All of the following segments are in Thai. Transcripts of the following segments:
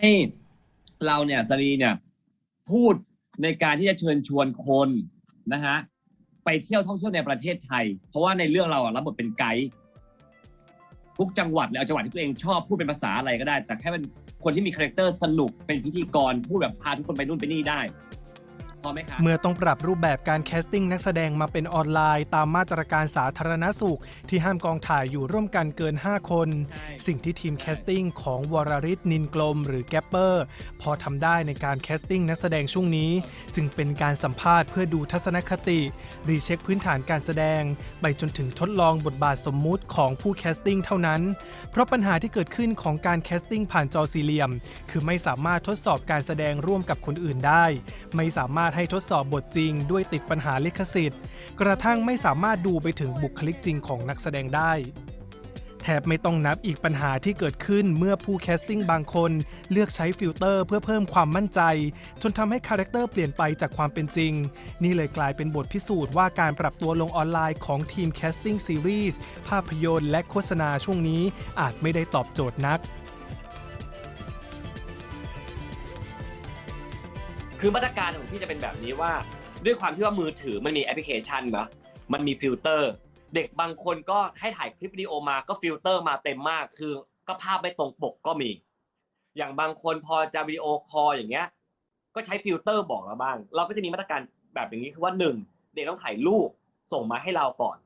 ให้เราเนี่ยสรีเนี่ยพูดในการที่จะเชิญชวนคนนะฮะไปเที่ยวท่องเที่ยวในประเทศไทย เพราะว่าในเรื่องเราอะรับบทเป็นไกด์ทุกจังหวัดเลยเอาจังหวัดที่ตัวเองชอบพูดเป็นภาษาอะไรก็ได้ แต่แค่เป็นคนที่มีคาแรคเตอร์สนุกเป็นพิธีกรพูดแบบพาทุกคนไปนู่นไปนี่ได้ พอไหมครับเมื่อต้องปรับรูปแบบการแคสติ้งนักแสดงมาเป็นออนไลน์ ตามมาตรการสาธารณสุข ที่ห้ามกองถ่ายอยู่ร่วมกันเกิน 5 คนใช่สิ่งที่ทีมแคสติ้งของวรริศนินกลม หรือแกปเปอร์ พอทำได้ในการแคสติ้งนักแสดงช่วงนี้ จึงเป็นการสัมภาษณ์เพื่อดูทัศนคติ รีเช็คพื้นฐานการแสดง ไปจนถึงทดลองบทบาทสมมุติของผู้แคสติ้งเท่านั้น เพราะปัญหาที่เกิดขึ้นของการแคสติ้งผ่านจอสี่เหลี่ยม คือไม่สามารถทดสอบการแสดงร่วมกับคนอื่นได้ ไม่สามารถให้ทดสอบบทจริง ด้วยติดปัญหาลิขสิทธิ์ กระทั่งไม่สามารถดูไปถึงบุคลิกจริงของนักแสดงได้แทบไม่ต้องนับอีกปัญหาที่เกิดขึ้นเมื่อผู้แคสติ้งบางคนเลือกใช้ฟิลเตอร์เพื่อเพิ่มความมั่นใจ จนทำให้คาแรคเตอร์เปลี่ยนไปจากความเป็นจริง นี่เลยกลายเป็นบทพิสูจน์ว่าการปรับตัวลงออนไลน์ของทีมแคสติ้งซีรีส์ภาพยนตร์และโฆษณาช่วงนี้อาจไม่ได้ตอบโจทย์นัก คือมาตรการของพี่จะเป็นแบบนี้ว่า ด้วยความที่ว่ามือถือมันมีแอปพลิเคชันเนาะมันมีฟิลเตอร์ เด็กบางคนก็ให้ถ่ายคลิปวิดีโอมาก็ฟิลเตอร์มาเต็มมาก คือก็ภาพไม่ตรงปกก็มี อย่างบางคนพอจะวิดีโอคอลอย่างเงี้ย ก็ใช้ฟิลเตอร์บอกเราบ้าง เราก็จะมีมาตรการแบบอย่างนี้คือว่าหนึ่งเด็กต้องถ่ายรูปส่งมาให้เราก่อน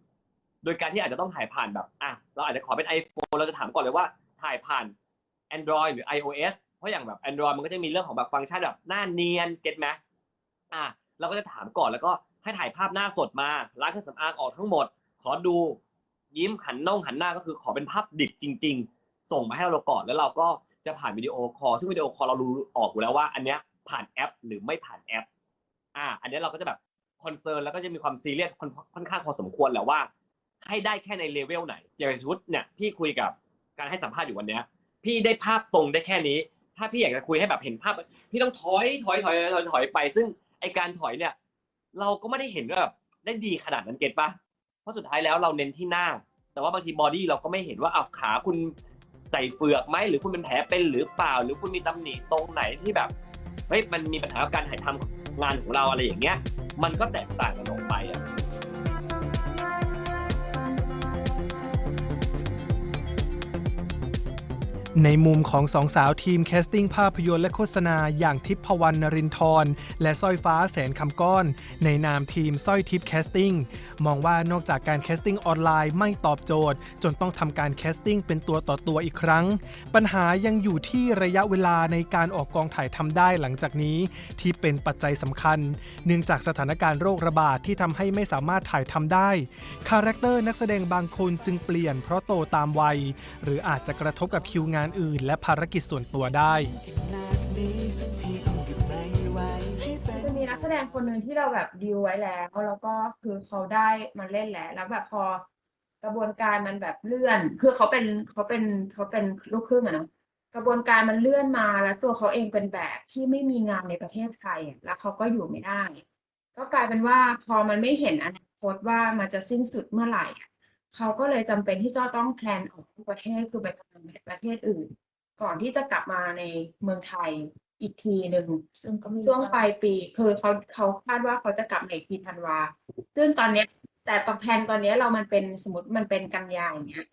โดยการที่อาจจะต้องถ่ายผ่านแบบอะเราอาจจะขอเป็น iPhone เราจะถามก่อนเลยว่าถ่ายผ่าน Android หรือ iOS เพ ราะอย่างแบบ Android มันก็จะมีเรื่องของแบบฟังก์ชันแบบหน้าเนียนเก็ตไหมอะเราก็จะถามก่อนแล้วก็ให้ถ่ายภาพหน้าสดมาล้างเครื่องสำอางออกทั้งหมด ขอดูยิ้มหันน่องหันหน้าก็คือขอเป็นภาพดิบจริง ๆ ส่งมาให้เราก่อนแล้วเราก็จะผ่านวิดีโอคอลซึ่งวิดีโอคอลเรารู้ออกอยู่แล้วว่าอันเนี้ยผ่านแอปหรือไม่ผ่านแอป อ่า อันเนี้ยเราก็จะแบบคอนเซิร์นแล้วก็จะมีความซีเรียสค่อนข้างพอสมควรแหละว่า ให้ได้แค่ในเลเวลไหน อย่างสมมติเนี่ยพี่คุยกับการให้สัมภาษณ์อยู่วันเนี้ย พี่ได้ภาพตรงได้แค่นี้ ถ้าพี่อยากจะคุยให้แบบเห็นภาพ พี่ต้องถอยถอยถอยถอยถอยไป ซึ่งไอการถอยเนี่ย เราก็ไม่ได้เห็นว่าแบบได้ดีขนาดนั้นเก็ตปะเพราะสุดท้ายแล้วเราเน้นที่หน้า แต่ว่าบางทีบอดี้เราก็ไม่เห็นว่าอ้าวขาคุณใส่เฟือกไหมหรือคุณเป็นแผลเป็นหรือเปล่า หรือคุณมีตำหนิตรงไหนที่แบบเฮ้ยมันมีปัญหาการถ่ายทำงานของเราอะไรอย่างเงี้ย มันก็แตกต่างกันออกไปอะ ในมุมของสองสาวทีมแคสติ้งภาพยนตร์และโฆษณาอย่างทิพพวรรณนรินทร์และสร้อยฟ้าแสนคำก้อน ในนามทีมสร้อยทิพแคสติ้งมองว่านอกจากการแคสติ้งออนไลน์ไม่ตอบโจทย์ จนต้องทำการแคสติ้งเป็นตัวต่อตัวอีกครั้ง ปัญหายังอยู่ที่ระยะเวลาในการออกกองถ่ายทำได้หลังจากนี้ ที่เป็นปัจจัยสำคัญ เนื่องจากสถานการณ์โรคระบาดที่ทำให้ไม่สามารถถ่ายทำได้คาแรคเตอร์นักแสดงบางคนจึงเปลี่ยนเพราะโตตามวัย หรืออาจจะกระทบกับคิวงานอื่น และภารกิจส่วนตัวได้จะมีนักแสดงคนหนึ่งที่เราแบบดีลไว้แล้ว แล้วก็คือเขาได้มาเล่นแล้วแล้วแบบพอกระบวนการมันแบบเลื่อน คือเขาเป็นเขาเป็นเขาเป็นลูกครึ่งอะเนาะกระบวนการมันเลื่อนมาแล้วตัวเขาเองเป็นแบบที่ไม่มีงานในประเทศไทยแล้วเขาก็อยู่ไม่ได้ ก็กลายเป็นว่าพอมันไม่เห็นอนาคตว่ามันจะสิ้นสุดเมื่อไหร่ เขาก็เลยจำเป็นที่จะต้องแพลนออกทุกประเทศคือไปทำในประเทศอื่น ก่อนที่จะกลับมาในเมืองไทยอีกทีหนึ่งซึ่งก็ไม่รู้ช่วงว่าปลายปี คือเขาเขาคาดว่าเขาจะกลับในอีกทีธันวาซึ่งตอนเนี้ย แต่ตอนแพลนตอนเนี้ยเรามันเป็นสมมติมันเป็นกันยาอย่างเงี้ย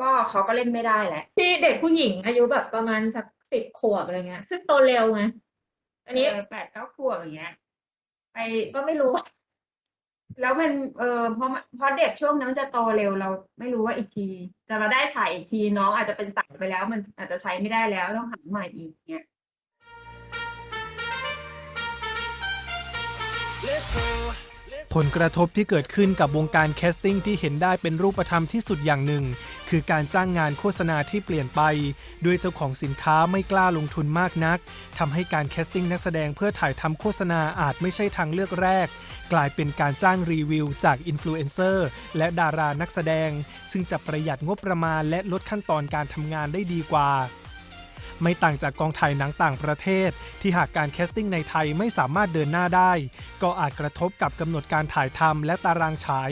ก็เขาก็เล่นไม่ได้แหละที่เด็กผู้หญิงอายุแบบประมาณสักสิบขวบอะไรเงี้ย ซึ่งโตเร็วไงอันนี้เออแปดเก้าขวบอย่างเงี้ยไปก็ไม่รู้ว่า แล้วมันเออเพราะเพราะเด็กช่วงนั้นมันจะโตเร็วเราไม่รู้ว่าอีกทีจะมาได้ถ่ายอีกทีน้องอาจจะเป็นสาวไปแล้ว มันอาจจะใช้ไม่ได้แล้วต้องหาใหม่อีกเงี้ยผลกระทบที่เกิดขึ้นกับวงการแคสติ้งที่เห็นได้เป็นรูปธรรมที่สุดอย่างหนึ่ง คือการจ้างงานโฆษณาที่เปลี่ยนไป ด้วยเจ้าของสินค้าไม่กล้าลงทุนมากนักทำให้การแคสติ้งนักแสดงเพื่อถ่ายทำโฆษณาอาจไม่ใช่ทางเลือกแรก กลายเป็นการจ้างรีวิวจากอินฟลูเอนเซอร์และดารานักแสดง ซึ่งจะประหยัดงบประมาณและลดขั้นตอนการทำงานได้ดีกว่า ไม่ต่างจากกองถ่ายหนังต่างประเทศ ที่หากการแคสติ้งในไทยไม่สามารถเดินหน้าได้ ก็อาจกระทบกับกำหนดการถ่ายทำและตารางฉาย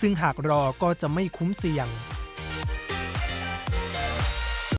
ซึ่งหากรอก็จะไม่คุ้มเสี่ยง